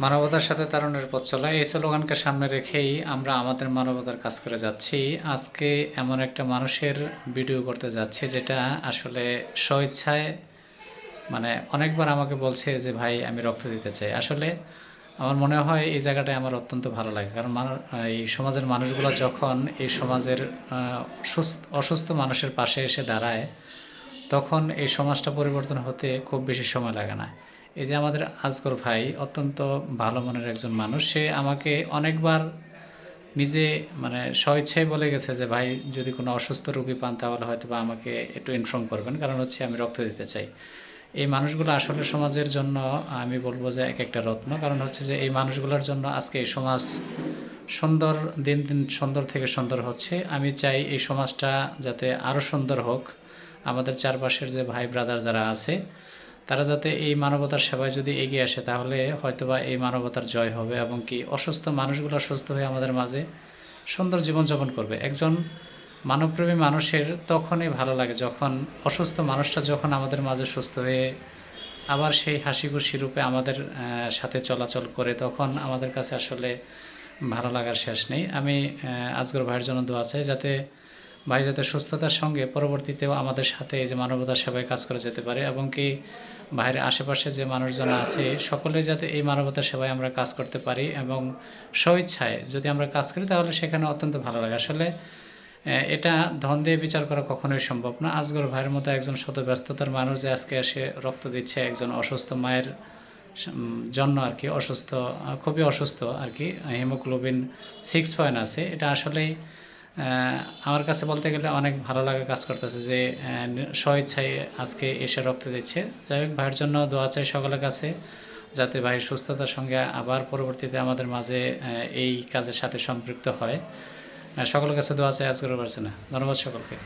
মানবতার সাথে তারুণের পথ চলা, এই স্লোগানকে সামনে রেখেই আমরা আমাদের মানবতার কাজ করে যাচ্ছি। আজকে এমন একটা মানুষের ভিডিও করতে যাচ্ছি যেটা আসলে স্বইচ্ছায় মানে অনেকবার আমাকে বলছে যে, ভাই, আমি রক্ত দিতে চাই। আসলে আমার মনে হয় এই জায়গাটায় আমার অত্যন্ত ভালো লাগে। কারণ এই সমাজের মানুষগুলো যখন এই সমাজের অসুস্থ মানুষের পাশে এসে দাঁড়ায়, তখন এই সমাজটা পরিবর্তন হতে খুব বেশি সময় লাগে না। এই যে আমাদের আজগর ভাই অত্যন্ত ভালো মনের একজন মানুষ, সে আমাকে অনেকবার নিজে মানে স্বইচ্ছায় বলে গেছে যে, ভাই, যদি কোনো অসুস্থ রোগী পান তাহলে হয়তো বা আমাকে একটু ইনফর্ম করবেন, কারণ হচ্ছে আমি রক্ত দিতে চাই। এই মানুষগুলো আসলে সমাজের জন্য, আমি বলব যে এক একটা রত্ন, কারণ হচ্ছে যে এই মানুষগুলোর জন্য আজকে এই সমাজ সুন্দর, দিন দিন সুন্দর থেকে সুন্দর হচ্ছে। আমি চাই এই সমাজটা যাতে আরও সুন্দর হোক। আমাদের চারপাশের যে ভাই ব্রাদার যারা আছে তারা যাতে এই মানবতার সেবায় যদি এগিয়ে আসে, তাহলে হয়তোবা এই মানবতার জয় হবে এবং কি অসুস্থ মানুষগুলো সুস্থ হয়ে আমাদের মাঝে সুন্দর জীবনযাপন করবে। একজন মানবপ্রেমী মানুষের তখনই ভালো লাগে যখন অসুস্থ মানুষটা যখন আমাদের মাঝে সুস্থ হয়ে আবার সেই হাসি খুশি রূপে আমাদের সাথে চলাচল করে, তখন আমাদের কাছে আসলে ভালো লাগার শেষ নেই। আমি আজগর ভাইয়ের জন্য দোয়া চাই যাতে ভাই যাতে সুস্থতার সঙ্গে পরবর্তীতেও আমাদের সাথে এই যে মানবতার সেবায় কাজ করে যেতে পারে এবং কি বাইরের আশেপাশে যে মানুষজন আছে, সকলে যাতে এই মানবতার সেবায় আমরা কাজ করতে পারি এবং স্বইচ্ছায় যদি আমরা কাজ করি তাহলে সেখানে অত্যন্ত ভালো লাগে। আসলে এটা ধন দিয়ে বিচার করা কখনোই সম্ভব না। আজগর ভাইয়ের মতো একজন শত ব্যস্ততার মানুষ যে আজকে এসে রক্ত দিচ্ছে একজন অসুস্থ মায়ের জন্য আর কি, অসুস্থ, খুবই অসুস্থ আর কি, হিমোগ্লোবিন সিক্স পয়েন্ট আছে। এটা আসলেই আমার কাছে বলতে গেলে অনেক ভালো লাগা কাজ করতেছে যে স্বইচ্ছায় আজকে এসে রক্ত দিচ্ছে। যাই হোক, ভাইয়ের জন্য দোয়া চাই সকলের কাছে যাতে ভাইয়ের সুস্থতার সঙ্গে আবার পরবর্তীতে আমাদের মাঝে এই কাজের সাথে সম্পৃক্ত হয়। সকলের কাছে দোয়া চাই, আজকের পারছে না ধন্যবাদ সকলকে।